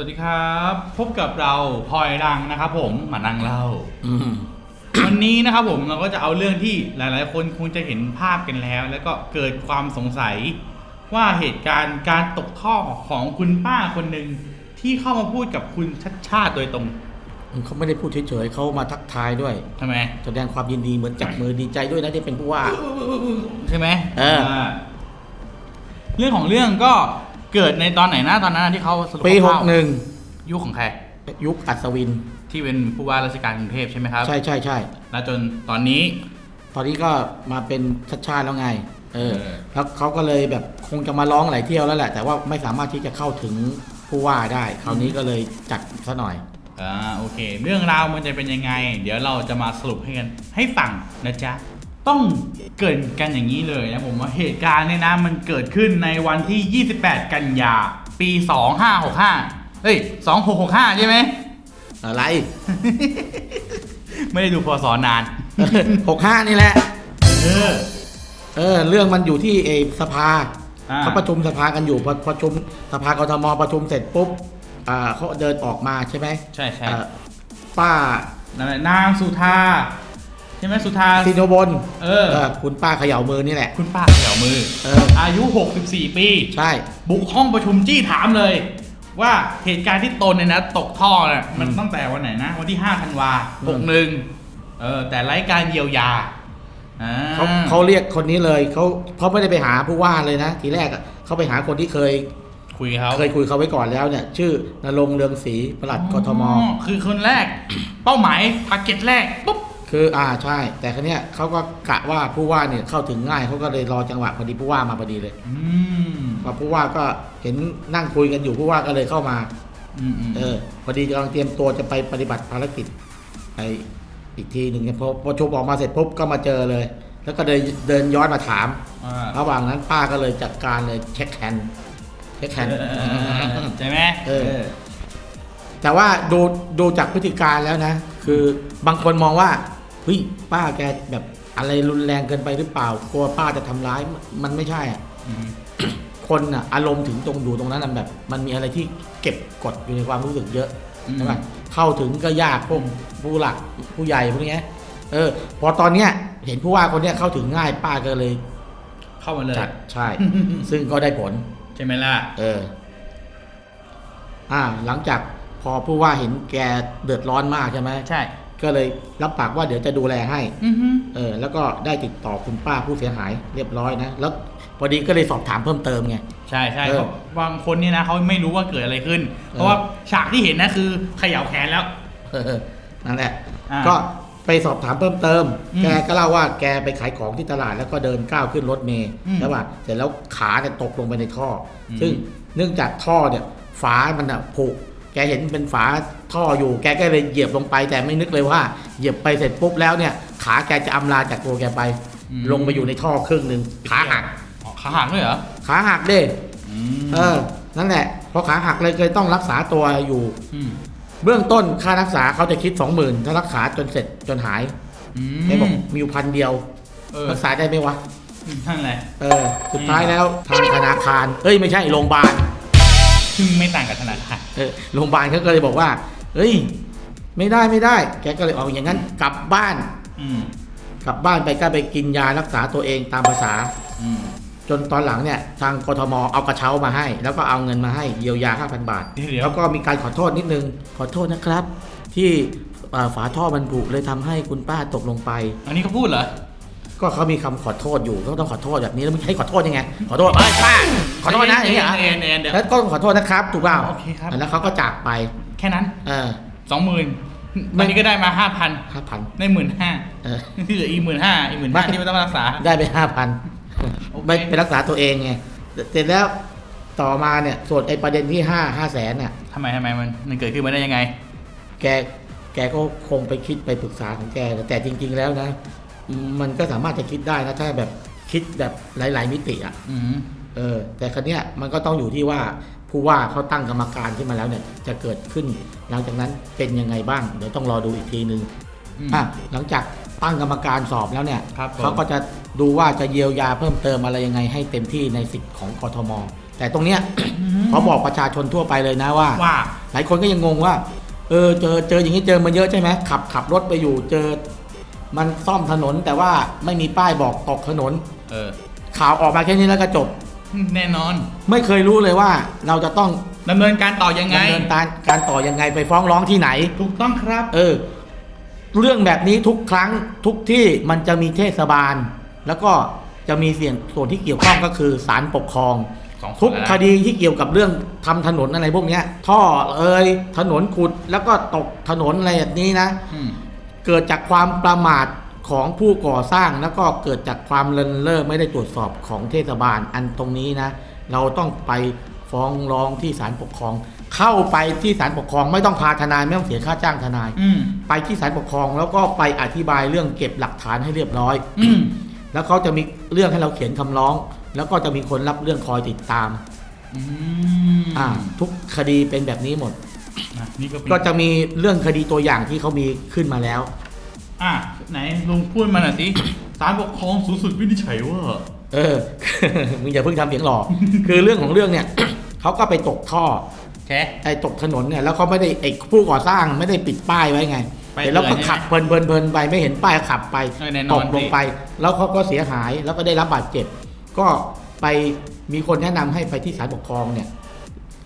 วัสดีครับ พบกับเราพลอยรังนะครับผมมานั่งเล่าอืมวันนี้นะครับผมเราก็จะเอาเรื่องที่หลาย ๆ คนคงจะเห็นภาพกันแล้ว แล้วก็เกิดความสงสัย ว่าเหตุการณ์การตกท่อของคุณป้าคนหนึ่งที่เข้ามาพูดกับคุณชัดชาติโดยตรงเขาไม่ได้พูดเฉย ๆ เขามาทักทายด้วยทำไมแสดงความยินดีเหมือนจับมือดีใจด้วยนะที่เป็นผู้ว่า ใช่ไหมเออาเรื่องของเรื่องก็ เกิดในตอนไหนนะตอนนั้นที่เขาสรุปปีคหร่ากวๆหนึ่งยุคของใคร ยุคอัศวินที่เป็นผู้ว่าราชการกรุงเทพใช่ไหมครับ ใช่ใช่ใช่แล้วจนตอนนี้ ตอนนี้ก็มาเป็นชัดชาติแล้วไงเออเออแล้วเขาก็เลยแบบคงจะมาร้องหลายเที่ยวแล้วแหละ แต่ว่าไม่สามารถที่จะเข้าถึงผู้ว่าได้ คราวนี้ก็เลยจัดซะหน่อยอ่าโอเค เรื่องราวมันจะเป็นยังไง เดี๋ยวเราจะมาสรุปให้กันให้ฟังนะจ๊ะ ต้องเกรินกันอย่างนี้เลยนะผมว่าเหตุการณ์เนี่ยนะมันเกิดขึ้นในวันที่ 28 กันยา ปี 2565 เฮ้ย 2665 ใช่ไหม อะไร ไม่ได้ดูพศนานหกห้านี่แหละ เออ เออ เรื่องมันอยู่ที่เอสภาอ่า เขาประชุมสภากันอยู่พอประชุมสภากทมประชุมเสร็จปุ๊บอ่าเขาเดินออกมาใช่ไหมใช่ใช่อ่าป้า นั่นแหละนางสุธา ใช่ไหมสุธาซิโนบนเออ คุณป้าเขย่ามือนี่แหละ คุณป้าเขย่ามือ เออ อายุ 64 ปี ใช่ บุกห้องประชุมจี้ถามเลย ว่าเหตุการณ์ที่ตนเนี่ยนะตกท่อเนี่ยมันอืมตั้งแต่วันไหนนะ วันที่5ธันวาอืหมกหนึ่งเออแต่ไร้การเยียวยาอ่าเขาเขาเรียกคนนี้เลยเขาเขาไม่ได้ไปหาผู้ว่าเลยนะ ทีแรกอะเขาไปหาคนที่เคยคุยเขาเคยคุยเขาไว้ก่อนแล้วเนี่ย ชื่อนรงค์เรืองศรีปลัดกทมอ๋อคือคนแรก เป้าหมายทาร์เก็ตแรกปุ๊บ คืออ่าใช่ แต่คนเนี้ยเขาก็กะว่าผู้ว่าเนี่ยเข้าถึงง่ายเขาก็เลยรอจังหวะพอดีผู้ว่ามาพอดีเลยอืมพอผู้ว่าก็เห็นนั่งคุยกันอยู่ผู้ว่าก็เลยเข้ามาอืมอืมเออพอดีกำลังเตรียมตัวจะไปปฏิบัติภารกิจไปอีกทีหนึ่งเนี่ยพอพอชมออกมาเสร็จปุ๊บก็มาเจอเลย แล้วก็เดินเดินย้อนมาถาม อ่าระหว่างนั้นป้าก็เลยจัดการเลยเช็คแฮนด์เช็คแฮนด์ ใช่ไหมเออ แต่ว่าดูดูจากพฤติการแล้วนะ คือบางคนมองว่า เฮ้ยป้าแกแบบอะไรรุนแรงเกินไปหรือเปล่ากลัวป้าจะทำร้ายมันไม่ใช่อะอืมคนอะอารมณ์ถึงตรงอยู่ตรงนั้นอะแบบ มันมีอะไรที่เก็บกดอยู่ในความรู้สึกเยอะอืมใช่ไหมเข้าถึงก็ยากพวกผู้หลักผู้ใหญ่พวกเนี้ยเออ พอตอนเนี้ย เห็นผู้ว่าคนเนี้ยเข้าถึงง่ายป้าก็เลย เข้ามาเลยจัดใช่ ซึ่งก็ได้ผลใช่ไหมล่ะเออ อ่า หลังจากพอผู้ว่าเห็นแกเดือดร้อนมากใช่ไหมใช่ ก็เลยรับปากว่าเดี๋ยวจะดูแลให้อือฮึเออแล้วก็ได้ติดต่อคุณป้าผู้เสียหายเรียบร้อยนะแล้วพอดีก็เลยสอบถามเพิ่มเติมไง ใช่ใช่เออเขาบางคนเนี่ยนะเขาไม่รู้ว่าเกิดอะไรขึ้น เพราะว่าฉากที่เห็นนะคือเขย่าแขนแล้ว เออนั่นแหละ อ่าก็ไปสอบถามเพิ่มเติม อืมแกก็เล่าว่าแกไปขายของที่ตลาดแล้วก็เดินก้าวขึ้นรถเมล์อืมใช่ป่ะเสร็จแล้วขาเนี่ยตกลงไปในท่ออม ซึ่งเนื่องจากท่อเนี่ยฝามันอะผุ แกเห็นเป็นฝาท่ออยู่แกก็เลยเหยียบลงไป แต่ไม่นึกเลยว่าเหยียบไปเสร็จปุ๊บแล้วเนี่ยขาแกจะอำลาจากตัวแกไปลงไปอยู่ในท่อครึ่งหนึ่งขาหัก อ๋อขาหักด้วยเหรอขาหักเด้อืมเออ นั่นแหละพอขาหักเลยเคยต้องรักษาตัวอยู่ มเบื้องต้นค่ารักษาเขาจะคิดสองหมื่นถ้ารักษาจนเสร็จจนหายอืมไม่บอกมีอยู่พันเดียว เออรักษาได้ไหมวะ นั่นแหละ เออ สุดท้ายแล้วทางธนาคาร เอ้ย ไม่ใช่โรงพยาบาล ซึ่งไม่ต่างกับธนาคารเออโรงพยาบาลเขาก็เลยบอกว่า เอ้ย ไม่ได้ไม่ได้ แกก็เลยเอาอย่างนั้นกลับบ้าน อืมกลับบ้านไปก็ไปกินยารักษาตัวเองตามภาษา อืมจนตอนหลังเนี่ย ทางกทมเอากระเช้ามาให้ แล้วก็เอาเงินมาให้เยียวยา 5,000 บาท เดี๋ยวเดี๋ยวแล้วก็มีการขอโทษนิดนึง ขอโทษนะครับ ที่เอ่อฝาท่อมันผุเลยทำให้คุณป้าตกลงไป อันนี้เขาพูดเหรอ ก็เขามีคำขอโทษอยู่ก็ต้องขอโทษแบบนี้แล้วมึงให้ขอโทษยังไงขอโทษเอ้ยป้าขอโทษนะอย่างเงี้ยเหรอเอ็นเอ็นเดี๋ยว แล้วก็ขอโทษนะครับถูกเปล่าโอเคครับ แล้วเขาก็จากไป แค่นั้นเออ สองหมื่นวันนี้ก็ได้มาห้าพันห้าพัน ได้หมื่นห้าเออ ที่เหลืออีกหมื่นห้าอีกหมื่นห้าที่ไม่ต้องรักษา ได้ไปห้าพันโอเค ไม่ไปรักษาตัวเองไงเสร็จแล้วต่อมาเนี่ยส่วนไอ้ประเด็นที่ห้าห้าแสนน่ะ ทำไมทำไมมันมันเกิดขึ้นมาได้ยังไง แกแกก็คงไปคิดไปปรึกษาของแกแต่จริง ๆ แล้วนะ มันก็สามารถจะคิดได้นะถ้าแบบคิดแบบหลาย ๆ มิติอะอืมเออ แต่ครั้นี้ยมันก็ต้องอยู่ที่ว่าผู้ว่าเขาตั้งกรรมการขึ้นมาแล้วเนี่ยจะเกิดขึ้น หลังจากนั้นเป็นยังไงบ้าง เดี๋ยวต้องรอดูอีกทีนึงอืมอะหลังจากตั้งกรรมการสอบแล้วเนี่ยครับผมเขาก็จะดูว่าจะเยียวยาเพิ่มเติมอะไรยังไงให้เต็มที่ในสิทธิ์ของกทม แต่ตรงเนี้ยเขาบอกประชาชนทั่วไปเลยนะว่าว่า หลายคนก็ยังงงว่า เออเจอเจออย่างนี้เจอมาเยอะใช่ไหมขับขับรถไปอยู่เจอ มันซ่อมถนนแต่ว่าไม่มีป้ายบอกตกถนน เออ ข่าวออกมาแค่นี้แล้วก็จบ แน่นอนไม่เคยรู้เลยว่าเราจะต้องดำเนินการต่อยังไง ดำเนินการการต่อยังไงไปฟ้องร้องที่ไหน ถูกต้องครับ เออ เรื่องแบบนี้ทุกครั้งทุกที่มันจะมีเทศบาล แล้วก็จะมีเสียงส่วนที่เกี่ยวข้องก็คือศาลปกครอง สองส่ทุวนกแล้วนะ คดีที่เกี่ยวกับเรื่องทำถนนอะไรพวกเนี้ย ท่อเอ่ยถนนขุดแล้วก็ตกถนนอะไรแบบนี้นะ อืม เกิดจากความประมาทของผู้ก่อสร้างแล้วก็เกิดจากความเลินเล่อไม่ได้ตรวจสอบของเทศบาลอันตรงนี้นะ เราต้องไปฟ้องร้องที่ศาลปกครอง เข้าไปที่ศาลปกครองไม่ต้องพาทนายไม่ต้องเสียค่าจ้างทนาย อืม ไปที่ศาลปกครองแล้วก็ไปอธิบายเรื่องเก็บหลักฐานให้เรียบร้อย อืม แล้วเขาจะมีเรื่องให้เราเขียนคำร้อง แล้วก็จะมีคนรับเรื่องคอยติดตาม อืม อ่า ทุกคดีเป็นแบบนี้หมด อะนี่ก็เป็นก็จะมีเรื่องคดีตัวอย่างที่เขามีขึ้นมาแล้ว อะไหนลุงพูดมาหน่อยสิศาลปกครองสูงสุดวินิจฉัยว่า เออ มึงอย่าเพิ่งทำเสียงหล่อคือเรื่องของเรื่องเนี่ย เขาก็ไปตกท่อแค่ไอ้ตกถนนเนี่ยแล้วเขาไม่ได้ไอ้ผู้ก่อสร้างไม่ได้ปิดป้ายไว้ไงไปเสร็จแล้วก็เรื่อยขับเพลินเพลินเพลินไปไม่เห็นป้ายขับไปเออแน่นอนตกลงสิ ไป แล้วเขาก็เสียหายแล้วก็ได้รับบาดเจ็บ ก็ไปมีคนแนะนำให้ไปที่ศาลปกครองเนี่ย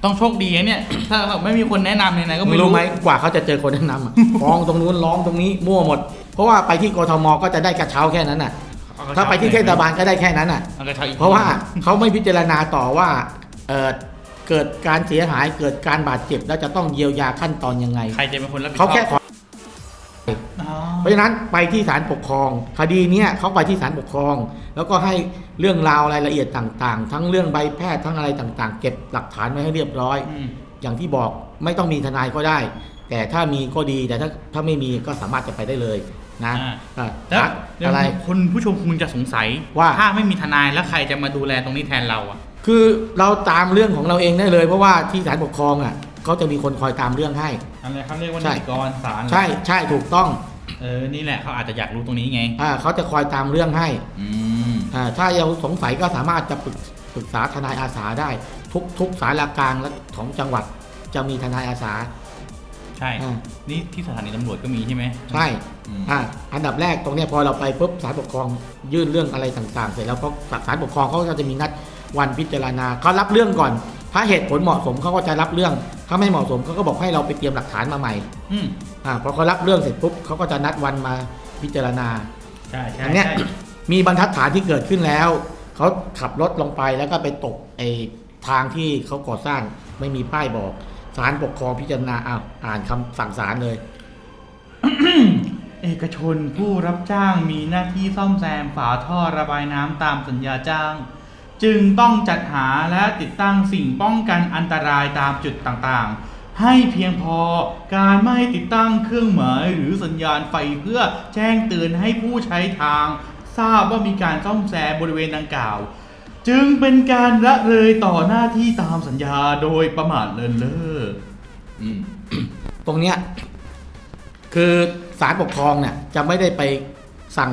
ต้องโชคดีนะเนี่ย ถ้าเราไม่มีคนแนะนำเนี่ยนะก็มึไม่งรู้รู้ไหมกว่าเขาจะเจอคนแนะนำอะฟ้องตรงนู้นร้องตรงนี้มั่วหมด เพราะว่าไปที่กทมก็จะได้กระเช้าแค่นั้นน่ะ เอากระถ้าไปที่เทศบาลก็ได้แค่นั้นน่ะ เอากระเช้าอีกเพราะว่าเขาไม่พิจารณาต่อว่าเอ่อเกิดการเสียหายเกิดการบาดเจ็บแล้วจะต้องเยียวยาขั้นตอนยังไง ใครจะเป็นคนรับผิดชอบ เขาแค่ขออ๋อ เพราะฉะนั้นไปที่ศาลปกครอง คดีเนี้ยเขาไปที่ศาลปกครอง แล้วก็ให้เรื่องราวรายละเอียดต่างๆ ทั้งเรื่องใบแพทย์ทั้งอะไรต่างๆ เก็บหลักฐานไว้ให้เรียบร้อย อืมอย่างที่บอกไม่ต้องมีทนายก็ได้ แต่ถ้ามีก็ดีแต่ถ้าถ้าไม่มีก็สามารถจะไปได้เลยนะอ่า อะแล้วเดี๋ยวอะไรคุณผู้ชมคงจะสงสัยว่า ถ้าไม่มีทนายแล้วใครจะมาดูแลตรงนี้แทนเราอะ คือเราตามเรื่องของเราเองได้เลย เพราะว่าที่ศาลปกครองอะเขาจะมีคนคอยตามเรื่องให้ อะไรเขาเรียกว่าใช่นิติกรศาลเหรอ ใช่ใช่ถูกต้อง เออ นี่แหละเขาอาจจะอยากรู้ตรงนี้ไง อ่าเขาจะคอยตามเรื่องให้อืม อ่าถ้ายังสงสัยก็สามารถจะปรึกปรึกษาทนายอาสาได้ ทุกทุกสารกลางและของจังหวัดจะมีทนายอาสาใช่ อ่านี่ที่สถานีตำรวจก็มีใช่ไหมใช่อืมอ่าอันดับแรกตรงเนี้ยพอเราไปปุ๊บศาลปกครองยื่นเรื่องอะไรต่างๆ เสร็จแล้วก็ศาลปกครองเขาก็จะมีนัดวันพิจารณาเขารับเรื่องก่อน ถ้าเหตุผลเหมาะสมเขาก็จะรับเรื่อง ถ้าไม่เหมาะสมเขาก็บอกให้เราไปเตรียมหลักฐานมาใหม่อืมอ่าพอเขารับเรื่องเสร็จปุ๊บเขาก็จะนัดวันมาพิจารณา ใช่ใช่อันเนี้ย ใช่มีบรรทัดฐานที่เกิดขึ้นแล้ว เขาขับรถลงไปแล้วก็ไปตกไอ้ทางที่เขาก่อสร้างไม่มีป้ายบอกศาลปกครองพิจารณาอ้าวอ่านคำสั่งศาลเลย เอกชนผู้รับจ้างมีหน้าที่ซ่อมแซมฝาท่อระบายน้ำตามสัญญาจ้าง จึงต้องจัดหาและติดตั้งสิ่งป้องกันอันตรายตามจุดต่างๆ ให้เพียงพอการไม่ติดตั้งเครื่องหมายหรือสัญญาณไฟเพื่อแจ้งเตือนให้ผู้ใช้ทาง ทราบว่ามีการซ่อมแซมบริเวณดังกล่าว จึงเป็นการละเลยต่อหน้าที่ตามสัญญาโดยประมาทเลินเล่ออืมตรงเนี้ยคือศาลปกครองเนี่ยจะไม่ได้ไปสั่ง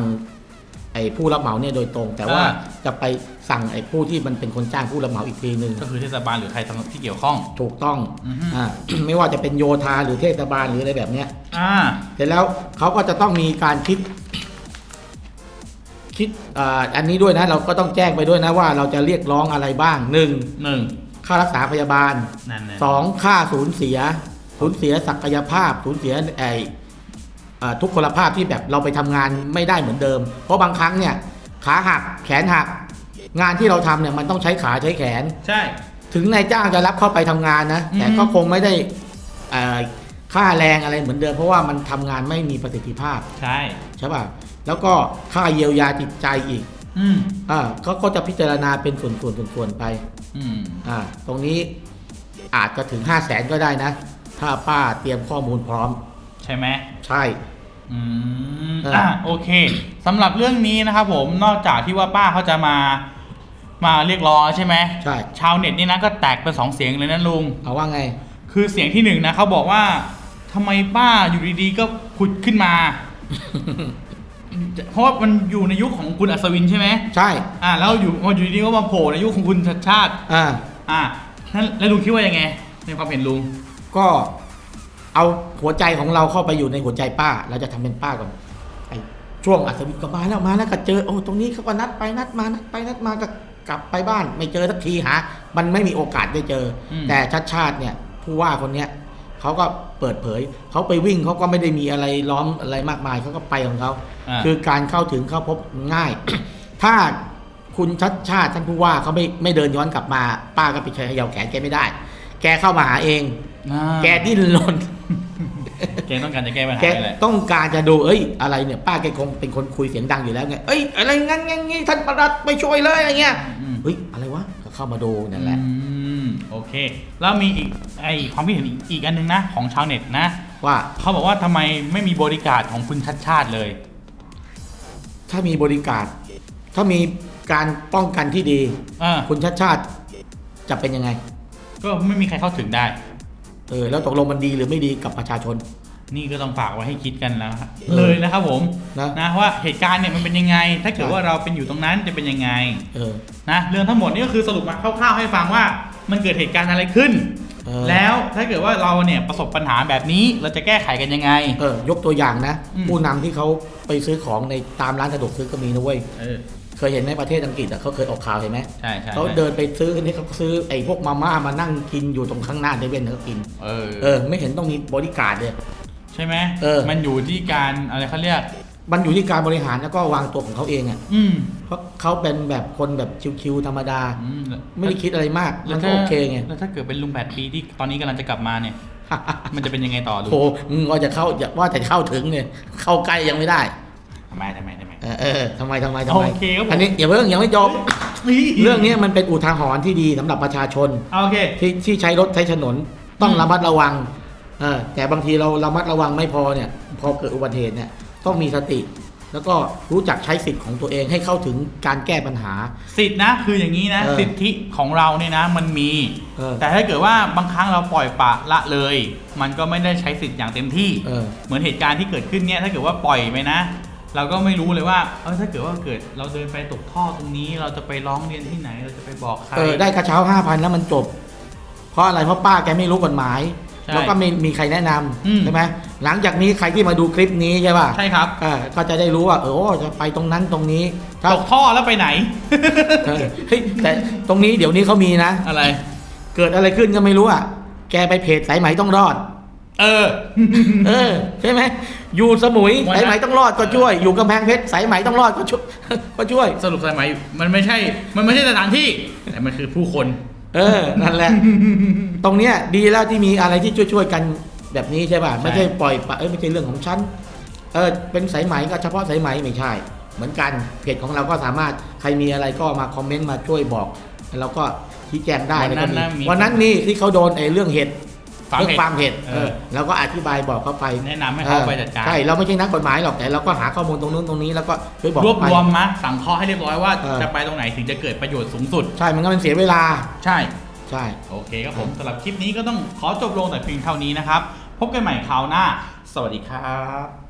ไอ้ผู้รับเหมาเนี่ยโดยตรง แต่ว่าอ่า จะไปสั่งไอ้ผู้ที่มันเป็นคนจ้างผู้รับเหมาอีกทีหนึ่งก็คือเทศบาลหรือใครที่เกี่ยวข้อง ถูกต้องอือฮึ อ่า ไม่ว่าจะเป็นโยธาหรือเทศบาลหรืออะไรแบบเนี้ย อ่า เสร็จแล้วเขาก็จะต้องมีการคิด คิดอ่าอันนี้ด้วยนะ เราก็ต้องแจ้งไปด้วยนะว่าเราจะเรียกร้องอะไรบ้างหนึ่งหนึ่งค่ารักษาพยาบาลนั่นนะสองค่าสูญเสีย สูญเสียศักยภาพ สูญเสียไอเอ่อ ทุกพลภาพที่แบบเราไปทำงานไม่ได้เหมือนเดิม เพราะบางครั้งเนี่ยขาหักแขนหัก งานที่เราทำเนี่ยมันต้องใช้ขาใช้แขน ใช่ ถึงนายจ้างจะรับเข้าไปทำงานนะอืมแต่ก็คงไม่ได้เอ่อค่าแรงอะไรเหมือนเดิม เพราะว่ามันทำงานไม่มีประสิทธิภาพ ใช่ใช่ป่ะแล้วก็ค่าเยียวยาจิตใจอีกอืมอ่าเขาก็จะพิจารณาเป็นส่วนๆส่วนๆไปอืมอ่า ตรงนี้อาจจะถึง5 0 0แสนก็ได้นะ ถ้าป้าเตรียมข้อมูลพร้อม ใช่ไหมใช่ อืมเอออ่อะโอเคสำหรับเรื่องนี้นะครับผมนอกจากที่ว่าป้าเขาจะมามาเรียกร้องใช่ไหมใช่ ชาวเน็ตนี่นะก็แตกเป็นสองเสียงเลยนะลุง เอาว่าไง คือเสียงที่หนึ่งนะเขาบอกว่าทำไมป้าอยู่ดีๆก็ผุดขึ้นมา เพราะว่ามันอยู่ในยุคของคุณอัศวินใช่ไหมใช่ อ่าแล้วอยู่พออยู่ดีๆก็มาโผล่ในยุคของคุณชัดชาติ อ่า อ่านั่นแล้วลุงคิดว่ายังไง ในความเห็นลุง ก็ เอาหัวใจของเราเข้าไปอยู่ในหัวใจป้า เราจะทำเป็นป้าก่อนไอ้ช่วงอัศวินก็มาแล้วมาแล้วก็เจอโอ้ตรงนี้เขาก็นัดไปนัดมานัดไปนัดมาก็กลับไปบ้าน ไม่เจอสักทีหา มันไม่มีโอกาสได้เจออมแต่ชัดชาติเนี่ยผู้ว่าคนเนี้ยเขาก็เปิดเผย เขาไปวิ่งเขาก็ไม่ได้มีอะไรล้อมอะไรมากมายเขาก็ไปของเขาอ่าคือการเข้าถึงเข้าพบง่าย ถ้าคุณชัดชาติท่านผู้ว่าเขาไม่ไม่เดินย้อนกลับมา ป้าก็ไปเขย่าแขนแกไม่ได้ แกเข้ามาหาเอง แกดิ้นรนแกต้องการจะแก้ปัญหาแกนี่แหละต้องการจะดูเอ้ย อะไรเนี่ย ป้าแกคงเป็นคนคุยเสียงดังอยู่แล้วไงเอ้ย อะไรงั้นงั้นงี้ท่านประหลัดไปช่วยเลยอะไรเงี้ยอืมเฮ้ยอะไรวะก็เข้ามาดูนั่นแหละอืมโอเค แล้วมีอีกไอความคิดเห็นอีกอีกอันหนึงนะของชาวเน็ตนะ ว่าเขาบอกว่าทำไมไม่มีบริการของคุณชัดชาติเลย ถ้ามีบริการถ้ามีการป้องกันที่ดีอ่าคุณชัดชาติจะเป็นยังไง ก็ไม่มีใครเข้าถึงได้ เออแล้วตกลงมันดีหรือไม่ดีกับประชาชน นี่ก็ต้องฝากไว้ให้คิดกันแล้วครับเออเลยนะครับผมนะนะว่าเหตุการณ์เนี่ยมันเป็นยังไง ถ้าเกิดใช่ว่าเราเป็นอยู่ตรงนั้นจะเป็นยังไงเออนะเรื่องทั้งหมดนี่ก็คือสรุปมาคร่าวๆให้ฟังว่ามันเกิดเหตุการณ์อะไรขึ้นเออแล้วถ้าเกิดว่าเราเนี่ยประสบปัญหาแบบนี้เราจะแก้ไขกันยังไง เออยกตัวอย่างนะอืมผู้นำที่เขาไปซื้อของในตามร้านสะดวกซื้อก็มีนะเว้ย เออเคยเห็นไหมประเทศอังกฤษอะเขาเคยออกข่าวเห็นไหมใช่ใช่เขาเดินไปซื้อนี่เขาซื้อไอ้พวกมาม่ามานั่งกินอยู่ตรงข้างหน้าเดเว่นเขากินเออเออ ไม่เห็นต้องมีบริการเลยใช่ไหมเออมันอยู่ที่การอะไรเขาเรียกมันอยู่ที่การบริหารแล้วก็วางตัวของเขาเองอะอืมเพราะเขาเป็นแบบคนแบบชิวๆธรรมดาอืมไม่ได้คิดอะไรมากแล้มัวนก็ถ้าโอเคไง แล้วถ้าเกิดเป็นลุงแปดปีที่ตอนนี้กำลังจะกลับมาเนี่ย มันจะเป็นยังไงต่อลุงโถมึงว่าจะเข้าอย่าว่าแต่เข้าถึงเนี่ย เข้าใกล้ยังไม่ได้ทำไมทำไมทำไม เออเออทำไมทำไมทำไมโอเคครับผม อันนี้อย่าเพิ่งยังไม่จบ เรื่องนี้มันเป็นอุทาหรณ์ที่ดีสำหรับประชาชน โอเค ที่ที่ใช้รถใช้ถนนต้องอืมระมัดระวังเออแต่บางทีเราระมัดระวังไม่พอเนี่ย พอเกิดอุบัติเหตุเนี่ยต้องมีสติ แล้วก็รู้จักใช้สิทธิ์ของตัวเองให้เข้าถึงการแก้ปัญหา สิทธินะคืออย่างนี้นะ เออสิทธิของเราเนี่ยนะมันมี เออ แต่ถ้าเกิดว่าบางครั้งเราปล่อยปละละเลย มันก็ไม่ได้ใช้สิทธิ์อย่างเต็มที่ เออ เหมือนเหตุการณ์ที่เกิดขึ้นเนี่ยถ้าเกิดว่าปล่อยไปนะ เราก็ไม่รู้เลยว่าเออถ้าเกิดว่าเกิดเราเดินไปตกท่อตรงนี้ เราจะไปร้องเรียนที่ไหนเราจะไปบอกใคร เออได้กระเช้าห้าพันแล้วมันจบ เพราะอะไรเพราะป้าแกไม่รู้กฎหมาย ใช่แล้วก็ไม่มีใครแนะนอืมำใช่ไหมหลังจากนี้ใครที่มาดูคลิปนี้ใช่ป่ะใช่ครับเออก็จะได้รู้ว่าเออโอ้จะไปตรงนั้นตรงนี้ถ้าตกท่อแล้วไปไหน เออเฮ้ยแต่ตรงนี้เดี๋ยวนี้เขามีนะ อะไร เกิดอะไรขึ้นก็ไม่รู้อะ แกไปเพจสายไหมต้องรอด เออ เออใช่ไหม อยู่สมุยวันนั้นสายไหมต้องรอดก็ช่วย อยู่กำแพงเพชรสายไหมต้องรอดก็ช่วยก็ช่วย สรุปสายไหมมันไม่ใช่ มันไม่ใช่สถานที่ แต่มันคือผู้คน เออ นั่นแหละ ตรงเนี้ยดีแล้วที่มีอะไรที่ช่วยๆกันแบบนี้ใช่ป่ะ ไม่ใช่ปล่อยปละเอ้ยไม่ใช่เรื่องของฉัน เออ เป็นสายไหมก็เฉพาะสายไหมไม่ใช่ เหมือนกัน เพจของเราก็สามารถใครมีอะไรก็มาคอมเมนต์มาช่วยบอกเราก็ชี้แจงได้วันนั้นแล้วก็นะมีวันนั้นนี่ที่เขาโดนไอ้เรื่องเห็ด ฟาร์มเรื่องเห็ดฟาร์มเห็ดเออเออ เราก็อธิบายบอกเขาไปแนะนำให้เขาไปจัดการใช่เราไม่ใช่นักกฎหมายหรอกแต่เราก็หาข้อมูลตรงนู้นตรงนี้แล้วก็ช่วยบอกรวบไป รวมมาสั่งข้อให้เรียบร้อยว่าเออ จะไปตรงไหนถึงจะเกิดประโยชน์สูงสุด ใช่มันก็เป็นเสียเวลาใช่ ใช่ โอเคครับผมสำหรับคลิปนี้ก็ต้องขอจบลงแต่เพียงเท่านี้นะครับ พบกันใหม่คราวหน้า สวัสดีครับ